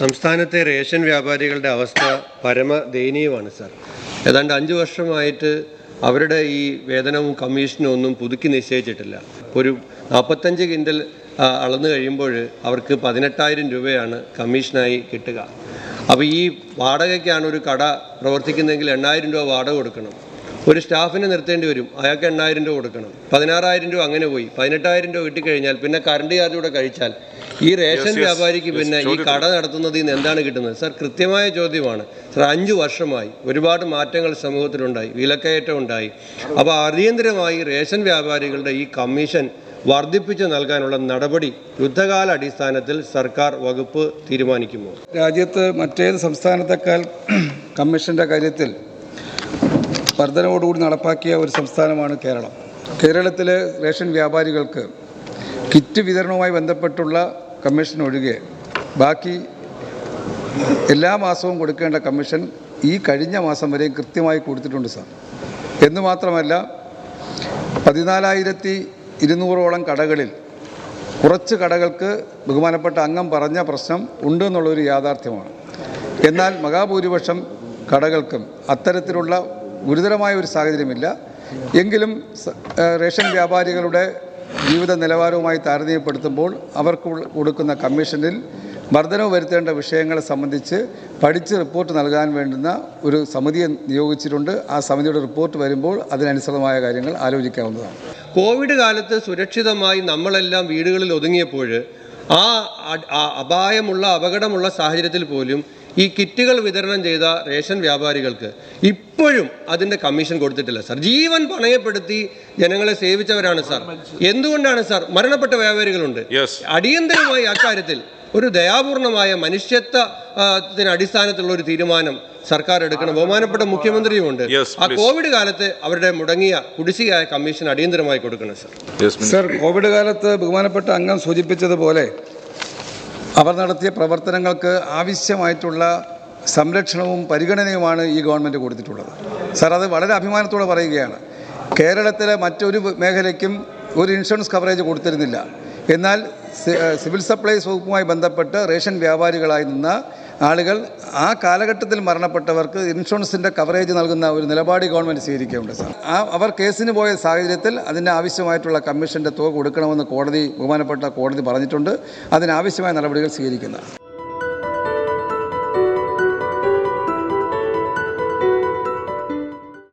സംസ്ഥാനത്തെ റേഷൻ വ്യാപാരികളുടെ അവസ്ഥ പരമ ദയനീയമാണ് സർ. ഏതാണ്ട് അഞ്ച് വർഷമായിട്ട് അവരുടെ ഈ വേതനവും കമ്മീഷനും ഒന്നും പുതുക്കി നിശ്ചയിച്ചിട്ടില്ല. ഒരു നാൽപ്പത്തഞ്ച് കിൻഡൽ അളന്നു കഴിയുമ്പോൾ അവർക്ക് പതിനെട്ടായിരം രൂപയാണ് കമ്മീഷനായി കിട്ടുക. അപ്പോൾ ഈ വാടകയ്ക്കാണ് ഒരു കട പ്രവർത്തിക്കുന്നതെങ്കിൽ എണ്ണായിരം രൂപ വാടക കൊടുക്കണം. ഒരു സ്റ്റാഫിനെ നിർത്തേണ്ടി വരും. അയാൾക്ക് എണ്ണായിരം രൂപ കൊടുക്കണം. പതിനാറായിരം രൂപ അങ്ങനെ പോയി. പതിനെട്ടായിരം രൂപ കിട്ടിക്കഴിഞ്ഞാൽ പിന്നെ കറണ്ട് ചാർജ് കൂടെ കഴിച്ചാൽ ഈ റേഷൻ വ്യാപാരിക്ക് പിന്നെ ഈ കട നടത്തുന്നതിൽ നിന്ന് എന്താണ് കിട്ടുന്നത്? സാർ കൃത്യമായ ചോദ്യമാണ്. സാർ അഞ്ച് വർഷമായി ഒരുപാട് മാറ്റങ്ങൾ സമൂഹത്തിലുണ്ടായി. വിലക്കയറ്റം ഉണ്ടായി. അപ്പോൾ അടിയന്തരമായി റേഷൻ വ്യാപാരികളുടെ ഈ കമ്മീഷൻ വർദ്ധിപ്പിച്ചു നൽകാനുള്ള നടപടി യുദ്ധകാല അടിസ്ഥാനത്തിൽ സർക്കാർ വകുപ്പ് തീരുമാനിക്കുമോ? രാജ്യത്ത് മറ്റേത് സംസ്ഥാനത്തേക്കാൾ കമ്മീഷന്റെ കാര്യത്തിൽ വർധനയോടുകൂടി നടപ്പാക്കിയ ഒരു സംസ്ഥാനമാണ് കേരളം. കേരളത്തിലെ റേഷൻ വ്യാപാരികൾക്ക് കിറ്റ് വിതരണവുമായി ബന്ധപ്പെട്ടുള്ള കമ്മീഷൻ ഒഴികെ ബാക്കി എല്ലാ മാസവും കൊടുക്കേണ്ട കമ്മീഷൻ ഈ കഴിഞ്ഞ മാസം വരെയും കൃത്യമായി കൊടുത്തിട്ടുണ്ട് സാർ. എന്ന് മാത്രമല്ല പതിനാലായിരത്തി ഇരുന്നൂറോളം കടകളിൽ കുറച്ച് കടകൾക്ക് ബഹുമാനപ്പെട്ട അംഗം പറഞ്ഞ പ്രശ്നം ഉണ്ട് എന്നുള്ളൊരു യാഥാർത്ഥ്യമാണ്. എന്നാൽ മഹാഭൂരിപക്ഷം കടകൾക്കും അത്തരത്തിലുള്ള ഗുരുതരമായ ഒരു സാഹചര്യമില്ല. എങ്കിലും റേഷൻ വ്യാപാരികളുടെ ജീവിത നിലവാരവുമായി താരതമ്യപ്പെടുത്തുമ്പോൾ അവർക്ക് കൊടുക്കുന്ന കമ്മീഷനിൽ വർധനവ് വരുത്തേണ്ട വിഷയങ്ങളെ സംബന്ധിച്ച് പഠിച്ച് റിപ്പോർട്ട് നൽകാൻ വേണ്ടുന്ന ഒരു സമിതിയെ നിയോഗിച്ചിട്ടുണ്ട്. ആ സമിതിയുടെ റിപ്പോർട്ട് വരുമ്പോൾ അതിനനുസൃതമായ കാര്യങ്ങൾ ആലോചിക്കാവുന്നതാണ്. കോവിഡ് കാലത്ത് സുരക്ഷിതമായി നമ്മളെല്ലാം വീടുകളിൽ ഒതുങ്ങിയപ്പോൾ ആ അപായമുള്ള അപകടമുള്ള സാഹചര്യത്തിൽ പോലും ഈ കിറ്റുകൾ വിതരണം ചെയ്ത റേഷൻ വ്യാപാരികൾക്ക് ഇപ്പോഴും അതിന്റെ കമ്മീഷൻ കൊടുത്തിട്ടില്ല. സാർ ജീവൻ പണയപ്പെടുത്തി ജനങ്ങളെ സേവിച്ചവരാണ് സാർ. എന്തുകൊണ്ടാണ് സാർ മരണപ്പെട്ട വ്യാപാരികളുണ്ട്? Yes. അടിയന്തരമായി അക്കാര്യത്തിൽ ഒരു ദയാപൂർണമായ മനുഷ്യത്വത്തിന് അടിസ്ഥാനത്തിലുള്ള ഒരു തീരുമാനം സർക്കാർ എടുക്കണം. ബഹുമാനപ്പെട്ട മുഖ്യമന്ത്രിയുമുണ്ട്. ഉണ്ട് ആ കോവിഡ് കാലത്ത് അവരുടെ മുടങ്ങിയ കുടിശ്ശികയായ കമ്മീഷൻ അടിയന്തരമായി കൊടുക്കണം സാർ. സാർ സർ കോവിഡ് കാലത്ത് ബഹുമാനപ്പെട്ട അംഗം സൂചിപ്പിച്ചതുപോലെ അവർ നടത്തിയ പ്രവർത്തനങ്ങൾക്ക് ആവശ്യമായിട്ടുള്ള സംരക്ഷണവും പരിഗണനയുമാണ് ഈ ഗവൺമെന്റ് കൊടുത്തിട്ടുള്ളത്. സാർ അത് വളരെ അഭിമാനത്തോടെ പറയുകയാണ്. കേരളത്തിലെ മറ്റൊരു മേഖലയ്ക്കും ഒരു ഇൻഷുറൻസ് കവറേജ് കൊടുത്തിരുന്നില്ല. എന്നാൽ സിവിൽ സപ്ലൈസ് വകുപ്പുമായി ബന്ധപ്പെട്ട് റേഷൻ വ്യാപാരികളായി നിന്ന ആളുകൾ ആ കാലഘട്ടത്തിൽ മരണപ്പെട്ടവർക്ക് ഇൻഷുറൻസിന്റെ കവറേജ് നൽകുന്ന ഒരു നിലപാട് ഗവൺമെന്റ് സ്വീകരിക്കുകയുണ്ട് സാർ. ആ അവർ കേസിന് പോയ സാഹചര്യത്തിൽ അതിന് ആവശ്യമായിട്ടുള്ള കമ്മീഷന്റെ തുക കൊടുക്കണമെന്ന് കോടതി ബഹുമാനപ്പെട്ട കോടതി പറഞ്ഞിട്ടുണ്ട്. അതിനാവശ്യമായ നടപടികൾ സ്വീകരിക്കുന്നതാണ്